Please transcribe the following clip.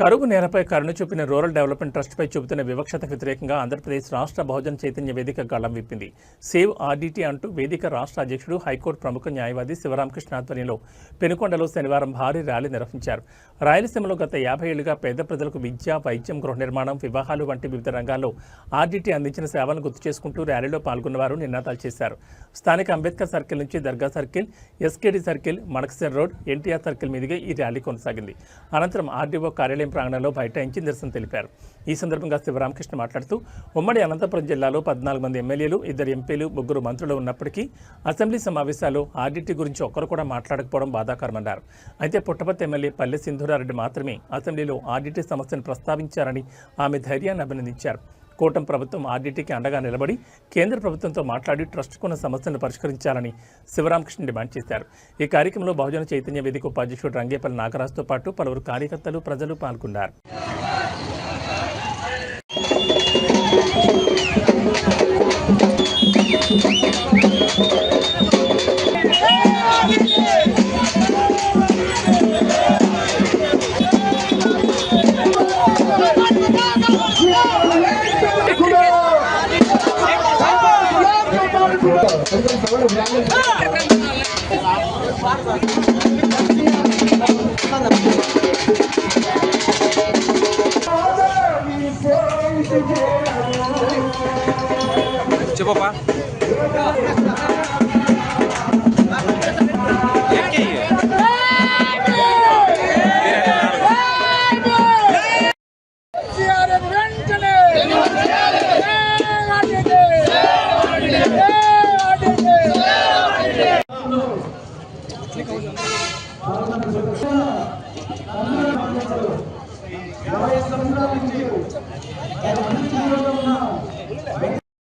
కరువు నేలపై కరుణ చూపిన రూరల్ డెవలప్మెంట్ ట్రస్ట్పై చూపుతున్న వివక్షత వ్యతిరేకంగా ఆంధ్రప్రదేశ్ రాష్ట్ర బహుజన చైతన్య వేదిక గళం విప్పింది. సేవ్ ఆర్డీటీ అంటూ వేదిక రాష్ట్ర అధ్యక్షుడు హైకోర్టు ప్రముఖ న్యాయవాది శివరామకృష్ణ ఆధ్వర్యంలో పెనుకొండలో శనివారం భారీ ర్యాలీ నిర్వహించారు. రాయలసీమలో గత యాభై ఏళ్ళుగా పేద ప్రజలకు విద్య వైద్యం గృహ నిర్మాణం వివాహాలు వంటి వివిధ రంగాల్లో ఆర్డీటీ అందించిన సేవలను గుర్తు చేసుకుంటూ ర్యాలీలో పాల్గొన్నవారు నినాదాలు చేశారు. స్థానిక అంబేద్కర్ సర్కిల్ నుంచి Dargah circle SKD circle Madakasira road NTR circle మీదుగా ఈ ర్యాలీ కొనసాగింది. అనంతరం ఆర్డీఓ కార్యాలయం ప్రాంగణంలో బైఠాయించి నిరసన తెలిపారు. ఈ సందర్భంగా శివరామకృష్ణ మాట్లాడుతూ ఉమ్మడి అనంతపురం జిల్లాలో పద్నాలుగు మంది ఎమ్మెల్యేలు ఇద్దరు ఎంపీలు ముగ్గురు మంత్రులు ఉన్నప్పటికీ అసెంబ్లీ సమావేశాల్లో ఆర్డీటీ గురించి ఒక్కరు కూడా మాట్లాడకపోవడం బాధాకరమన్నారు. అయితే పుట్టపర్తి ఎమ్మెల్యే పల్లె సింధూరారెడ్డి మాత్రమే అసెంబ్లీలో ఆర్డీటీ సమస్యను ప్రస్తావించారని ఆమె ధైర్యాన్ని అభినందించారు. కూటమి ప్రభుత్వం ఆర్డీటీకి అండగా నిలబడి కేంద్ర ప్రభుత్వంతో మాట్లాడి ట్రస్టుకున్న సమస్యలను పరిష్కరించాలని శివరామకృష్ణ డిమాండ్ చేశారు. ఈ కార్యక్రమంలో బహుజన చైతన్య వేదిక ఉపాధ్యక్షుడు రంగేపల్లి నాగరాజుతో పాటు పలువురు కార్యకర్తలు ప్రజలు పాల్గొన్నారు. Coba, Pak. యాభై సంవత్సరాల నుంచి